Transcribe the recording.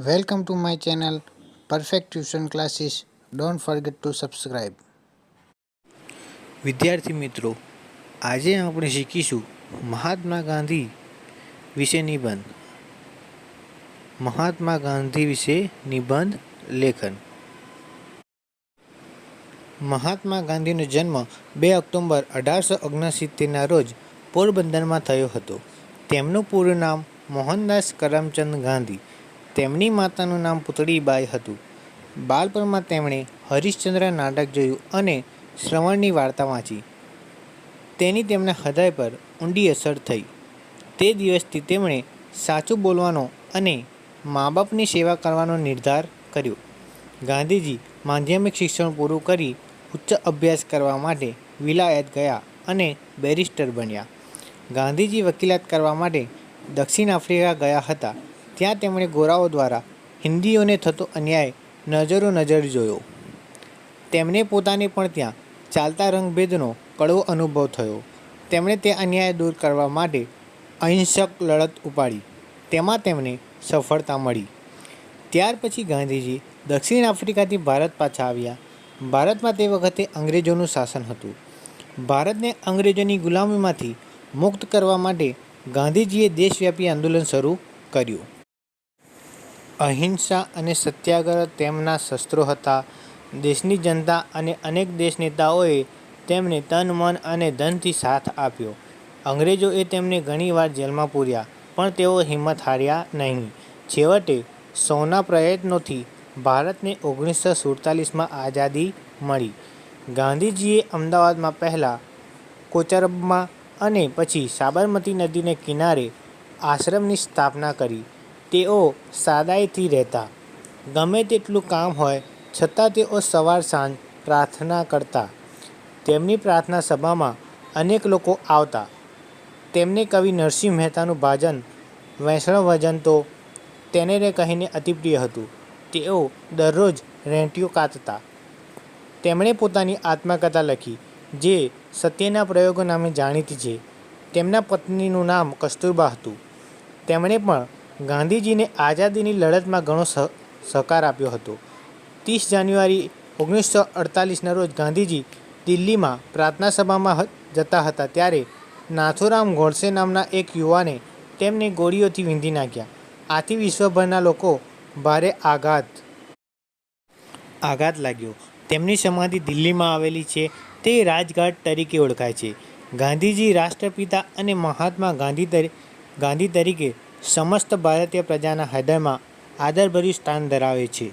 Welcome to my channel, Perfect Tuition Classes. Don't forget to subscribe. વિદ્યાર્થી મિત્રો, આજે આપણે શીખીશું મહાત્મા ગાંધી વિશે નિબંધ મહાત્મા ગાંધી વિશે નિબંધ લેખન મહાત્મા ગાંધીનો જન્મ બે ઓક્ટોબર અઢારસો ઓગણસિત્તેરના રોજ પોરબંદરમાં થયો હતો તેમનું પૂરું નામ મોહનદાસ કરમચંદ ગાંધી તેમની માતાનું નામ પુતળીબાઈ હતું. બાળપણમાં તેમણે હરિશ્ચંદ્ર નાટક જોયું અને શ્રવણની વાર્તા વાંચી. તેની તેમના હૃદય પર ઊંડી અસર થઈ. તે દિવસથી તેમણે સાચું બોલવાનો અને મા બાપની સેવા કરવાનો નિર્ધાર કર્યો. ગાંધીજી માધ્યમિક શિક્ષણ પૂરું કરી ઉચ્ચ અભ્યાસ કરવા માટે વિલાયત ગયા અને બેરિસ્ટર બન્યા. ગાંધીજી વકીલાત કરવા માટે દક્ષિણ આફ્રિકા ગયા હતા. ત્યાં તેમણે ગોરાઓ દ્વારા હિન્દીઓને થતો અન્યાય નજરો નજર જોયો. તેમને પોતાને પણ ત્યાં ચાલતા રંગભેદનો કડવો અનુભવ થયો. તેમણે તે અન્યાય દૂર કરવા માટે અહિંસક લડત ઉપાડી. તેમાં તેમને સફળતા મળી. ત્યાર પછી ગાંધીજી દક્ષિણ આફ્રિકાથી ભારત પાછા આવ્યા. ભારતમાં તે વખતે અંગ્રેજોનું શાસન હતું. ભારતને અંગ્રેજોની ગુલામીમાંથી મુક્ત કરવા માટે ગાંધીજીએ દેશવ્યાપી આંદોલન શરૂ કર્યું. અહિંસા અને સત્યાગ્રહ તેમના શસ્ત્રો હતા. દેશની જનતા અને અનેક દેશ નેતાઓએ તેમને તન, મન અને ધનથી સાથ આપ્યો. અંગ્રેજોએ તેમને ઘણીવાર જેલમાં પૂર્યા, પણ તેઓ હિંમત હાર્યા નહીં. છેવટે, સૌના પ્રયત્નોથી ભારતને ઓગણીસો સુડતાલીસમાં આઝાદી મળી. ગાંધીજીએ અમદાવાદમાં પહેલાં કોચરબમાં અને પછી સાબરમતી નદીને કિનારે આશ્રમની સ્થાપના કરી. તેઓ સાદાઈથી રહેતા. ગમે તેટલું કામ હોય, છતાં તેઓ સવાર સાંજ પ્રાર્થના કરતા. તેમની પ્રાર્થના સભામાં અનેક લોકો આવતા. તેમને કવિ નરસિંહ મહેતાનું ભાજન, વૈષ્ણવ ભજન તો તેને રે કહીને અતિપ્રિય હતું. તેઓ દરરોજ રેંટિયો કાતતા. તેમણે પોતાની આત્મકથા લખી, જે સત્યના પ્રયોગો નામે જાણીતી છે. તેમના પત્નીનું નામ કસ્તુરબા હતું. તેમણે પણ ગાંધીજીને આઝાદીની લડતમાં ઘણો સહ સહકાર આપ્યો હતો. ત્રીસ જાન્યુઆરી ઓગણીસો અડતાલીસના રોજ ગાંધીજી દિલ્હીમાં પ્રાર્થના સભામાં જતા હતા ત્યારે નાથુરામ ગોડસે નામના એક યુવાને તેમને ગોળીઓથી વીંધી નાખ્યા. આથી વિશ્વભરના લોકો ભારે આઘાત આઘાત લાગ્યો. તેમની સમાધિ દિલ્હીમાં આવેલી છે તે રાજઘાટ તરીકે ઓળખાય છે. ગાંધીજી રાષ્ટ્રપિતા અને મહાત્મા ગાંધી ગાંધી તરીકે સમસ્ત ભારતીય પ્રજાના હૃદયમાં આદરભર્યું સ્થાન ધરાવે છે.